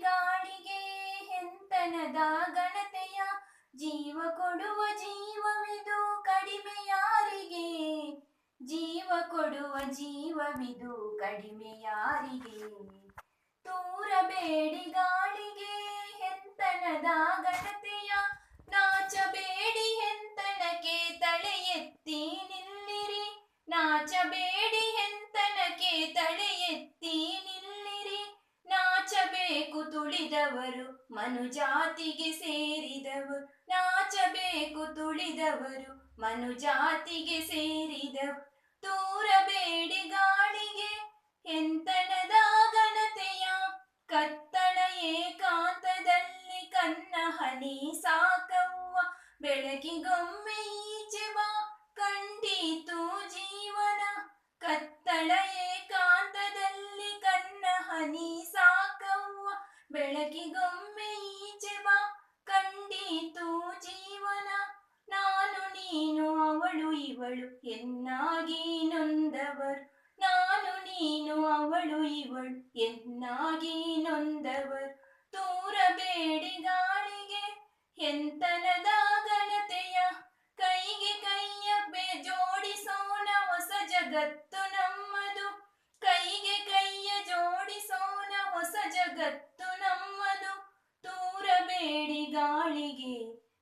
ಗಾಳಿಗೆ ಹೆಂತನದ ಗಣತೆಯ ಜೀವ ಕೊಡುವ ಜೀವವಿದು ಕಡಿಮೆ ಯಾರಿಗೆ ಜೀವ ಕೊಡುವ ಜೀವವಿದು ಕಡಿಮೆ ಯಾರಿಗೆ ತೂರಬೇಡಿ ಗಾಳಿಗೆ ಹೆಂತನದ ಗಣತೆಯ ನಾಚಬೇಡಿ ಹೆಂತನಕ್ಕೆ ತಲೆ ಎತ್ತಿ ನಿಲ್ಲಿರಿ. ನಾಚಬೇಡಿ ತುಳಿದವರು, ಮನುಜಾತಿಗೆ ಸೇರಿದವರು. ನಾಚಬೇಕು ತುಳಿದವರು, ಮನುಜಾತಿಗೆ ಸೇರಿದವರು. ತೂರಬೇಡಿ ಗಾಳಿಗೆ, ಎಂತನದ ಘನತೆಯ? ಕತ್ತಳ ಏಕಾಂತದಲ್ಲಿ ಕನ್ನ ಹನಿ ಸಾಕವ್ವ. ಬೆಳಕಿಗೊಮ್ಮೆ ಈಚೆ ಬಾ, ಕಂಡೀತು ಜೀವನ. ಕತ್ತಳ ಬೆಳಕಿಗೊಮ್ಮೆ ಈಚೆ ಬಾ, ಕಂಡೀತು ಜೀವನ. ನಾನು, ನೀನು, ಅವಳು, ಇವಳು, ಎನ್ನಾಗಿ ನೊಂದವರು. ನಾನು, ನೀನು, ಅವಳು, ಇವಳು, ಎನ್ನಾಗಿ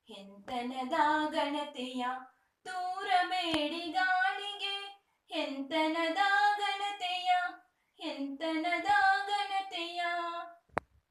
ಎಂತನದ ಘನತೆಯ ತೂರಬೇಡಿ ಗಾಳಿಗೆ ಎಂತನದ ಗಣತೆಯ ಎಂತನದ